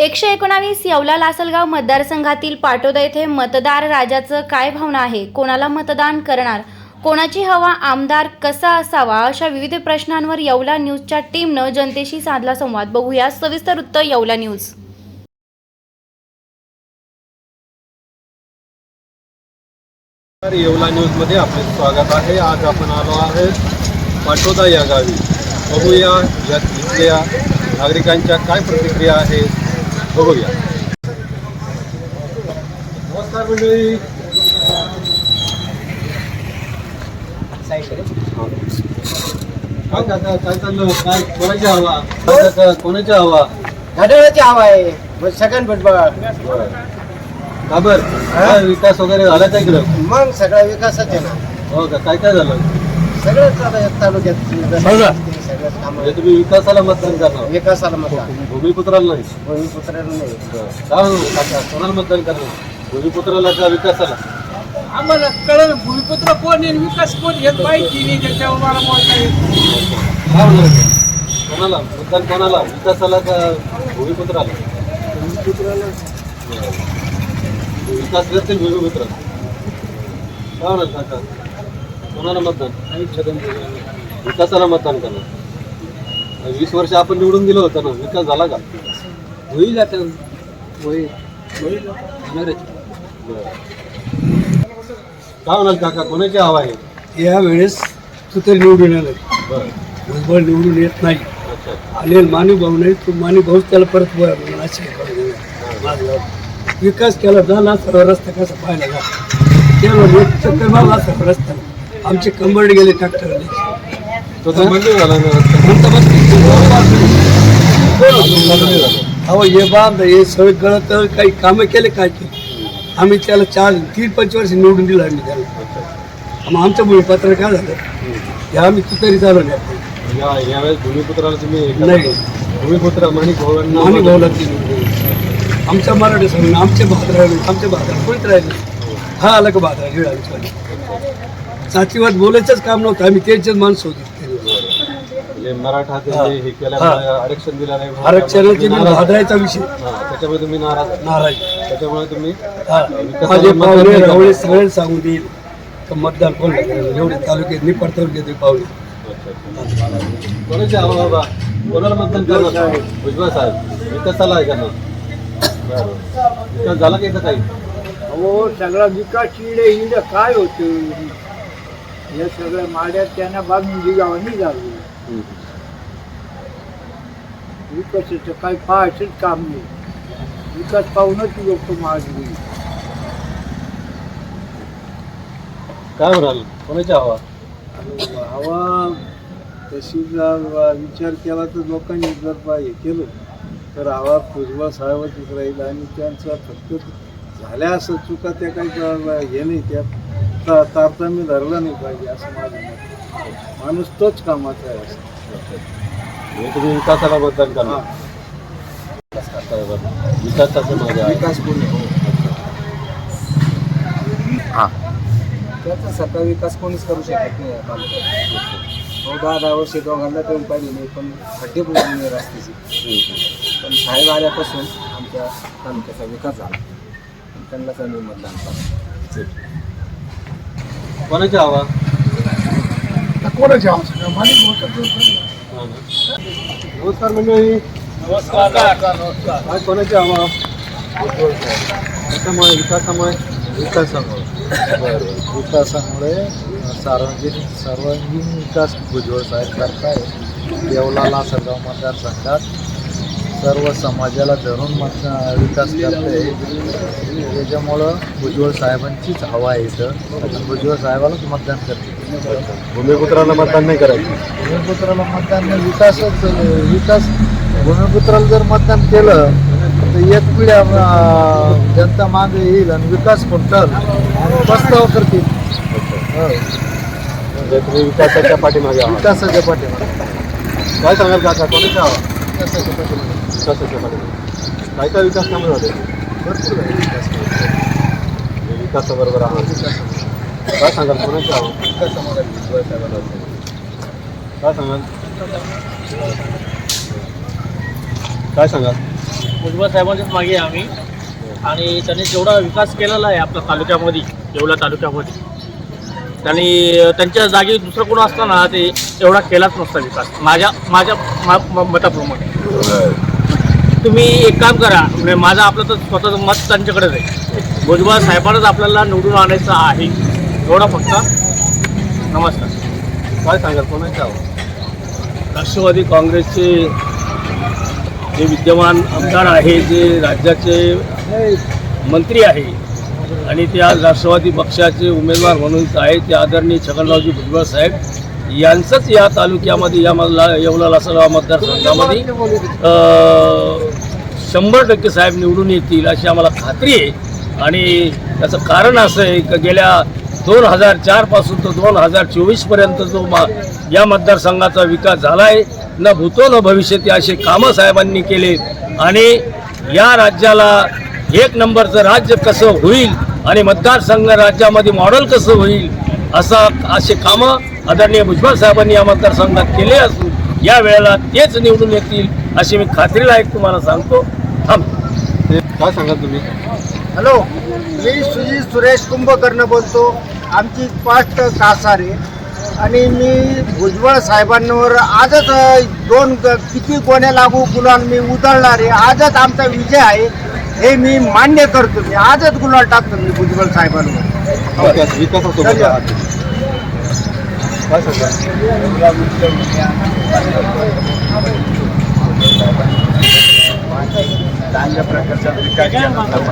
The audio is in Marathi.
एकशे एकोणावीस येवला लासलगाव मतदारसंघातील पाटोदा येथे मतदार राजाचं काय भावना आहे? कोणाला मतदान करणार? कोणाची हवा आमदार कसा असावा? अशा विविध प्रश्नांवर येवला न्यूजच्या टीमनं जनतेशी साधला संवाद. बघूया सविस्तर वृत्त येवला न्यूज. येवला न्यूजमध्ये आपले स्वागत आहे. आज आपण आलो आहे पाटोदा या गावी. बघूया या इथल्या नागरिकांच्या काय प्रतिक्रिया आहेत बघूया. नमस्कार मंडळी. काय काका काय चाललं? काय कोणाची हवा? काय काका, हवा? घड्याळाची हवा आहे. मग सेकंड फुटबॉल का बर? काय विकास वगैरे झाला का इकडं? मग सगळा विकासच आहे ना. हो का? काय काय झालं? या तालुक्यात. काम म्हणजे तुम्ही विकासाला मतदान करणार. विकासाला मतदान. भूमिपुत्राला नाही भूमिपुत्राला नाही. काय हो, काका, कोणाला मतदान करणार? भूमिपुत्राला का विकासाला? आम्हाला कळलं भूमिपुत्र कोण आहे विकास कोण येत माहिती नाही त्याच्यावर मला बोलता येत नाही. काय म्हणलं कोणाला? मतदान कोणाला? विकासाला का भूमिपुत्राला? विकास करतील भूमिपुत्राला काय म्हणाल काका कोणाला मतदान? विकासाला मतदान करणार. वीस वर्ष आपण निवडून दिलं होतं ना विकास झाला का? होईल आता. होईल. होईल. होणारच. बरं. काय म्हणाल काका कोणाची हवा आहे? या वेळेस तू तर निवडून आलं बरं. भुजबळ निवडून येत नाही. अच्छा. आलेल मानी भाऊ नाही तू मानी भाऊच त्याला परत वर म्हणून अशी करून देणार. माझं गाव. विकास केला झाला सर्व रस्ता कसा पाहिला जा. केला चक्कर मारला सर्व रस्ता आमचे कंबरडे गेले ट्रॅक्टर अहो हे बांध हे सगळे गळत काही कामं केले काय केले? आम्ही त्याला चार तीन पंचवर्ष निवडून दिलं आम्ही त्याला. मग आमचं भूमिपत्र काय झालं? हे आम्ही तुतारी चालू नाही. या यावेळेस भूमिपुत्राला तुम्ही नाही. भूमिपुत्र माणिक भाऊला आमच्या मराठी सोडून आमचे भाद्रा आमचे भाद्रा कोणीच राहिले हा आला का लीड आमच्या साचीवाद बोलायचंच काम नव्हतं. आम्ही त्यांचेच माणसं होती. म्हणजे मराठा ते हे- हे केल्यामुळे आरक्षण दिलं नाही आरक्षणाचे नाराज. भाद्रायचा विषय. हा, त्याच्यामुळे तुम्ही नाराज. आहे. नाराज. त्याच्यामुळे तुम्ही हा. माझे पाहुणे रावळे सगळे सांगून देईल. का मतदान कोण एवढे तालुक्यात निपाड तालुक्यात पाहुणे. कोणाची हवा बाबा? कोणाला मतदान करणार? भुजबळ साहेब विकासाला आहे करणार. बरं. विकास झाला का इथं काही? अहो सगळा विकास इडे इड काय होतं? या सगळ्या माड्यात त्यांना बांधून गावांनी झालं. विकासाचं काय पाहायचंच काम नाही. विकास पाहूनच लोक मागली काय म्हणाल? कोणाची हवा? हवा तशी जर विचार केला तर लोकांनी जर हे केलं तर हवा भुजबळ साहेबाचीच राहील आणि त्यांचा फक्त झाल्या असं चुका त्या काही हे नाही त्या तारतम्य धरलं नाही पाहिजे असं माझं मत. माणूस तोच कामाचा आहे असं. म्हणजे तुम्ही विकासाला मतदान करणार. बरं. विकासाचं माझ्या आहे. विकास पूर्ण त्याचा सगळा विकास कोणीच करू शकत नाही या तालुक्यात हो दहा दहा वर्षे दोघांना येऊन पाहिजे नाही पण खड्डे बुजवून नाही रस्त्याचे. पण साहेब आल्यापासून आमच्या तालुक्याचा विकास झाला. आणि त्यांनाच आम्ही मतदान करतो कोणाची हवा? कोणाच्या हा ना. नमस्कार मंडळी. कोणाची हवा? कशामुळे विकासामुळे. विकासामुळे. विकासामुळे सार्वजनिक सर्वांगीण विकास भुजबळ साहेब करताय येवला लासलगाव मतदारसंघात. सर्व समाजाला धरून मत विकास करते त्याच्यामुळं भुजबळ साहेबांचीच हवा आहे इथं. आणि भुजबळ साहेबालाच मतदान करते भूमिपुत्राला मतदान नाही करायचं? भूमिपुत्राला मतदान नाही, विकासच विकास भूमिपुत्राला जर मतदान केलं तर एक पिढ्या जनता मागे येईल आणि विकास खुंटल प्रस्ताव करतील. हो, म्हणजे विकासाच्या पाठीमागे विकासाच्या पाठीमागे. काय सांगाल काका? कोणाची हवा विकासाच्या पाठीमागे. विकासाच्या पाठीमागे काय काय विकास कामं झाले. भरपूर आहे विकास म्हणजे विकासाबरोबर आहात काय सांगाल? कोणाची हवा विकासामध्ये भुजबळ साहेबाला होतं. काय सांगाल? काय सांगाल? भुजबळ साहेबांच्याच मागे आम्ही. आणि त्यांनी जेवढा विकास केलेला आहे आपल्या तालुक्यामध्ये येवला तालुक्यामध्ये. त्यांनी त्यांच्या जागी दुसरं कोण असताना ते एवढा केलाच नसता विकास. माझ्या माझ्या मा- म- मताप्रमाणे. तुम्ही एक काम करा म्हणजे माझं आपलं तर स्वतःचं मत त्यांच्याकडेच आहे. भुजबळ साहेबांनाच आपल्याला निवडून आणायचं आहे. एवढा फक्त. नमस्कार. काय सांगाल कोणाच्या राष्ट्रवादी काँग्रेसचे जे विद्यमान आमदार आहे जे राज्याचे मंत्री आहे आणि ते आज राष्ट्रवादी पक्षाचे उमेदवार म्हणून आहे ते आदरणीय छगनरावजी भुजबळ साहेब. यांचंच या तालुक्यामध्ये या मला येवला लासलगाव मतदारसंघामध्ये शंभर टक्के साहेब निवडून येतील अशी आम्हाला खात्री आहे. आणि त्याचं कारण असं आहे की गेल्या दोन हजार चारपासून तर दोन हजार चोवीसपर्यंत जो मा या मतदारसंघाचा विकास झाला आहे न भूतो न भविष्यती असे कामं साहेबांनी केले. आणि या राज्याला एक नंबरचं राज्य कसं होईल आणि मतदारसंघ राज्यामध्ये मॉडेल कसं होईल असा असे कामं आदरणीय भुजबळ साहेबांनी या मतदारसंघात केले असून या वेळेला तेच निवडून येतील अशी मी खात्रीला एक तुम्हाला सांगतो. थांब. ते काय सांगाल तुम्ही? हॅलो मी सुजित सुरेश कुंभकर्ण बोलतो. आमची पास्ट कासार. आणि मी भुजबळ साहेबांवर आजच दोन ग- किती कोण्या लागू गुलाल मी उधळणार आहे आजच आमचा विजय आहे हे मी मान्य करतो. मी आजच गुलाल टाकतो मी भुजबळ साहेबांवर विकास- विकासासोबत धन्यवाद. आहात. काय सांगाल चांगल्या प्रकारचा विकास समाजाला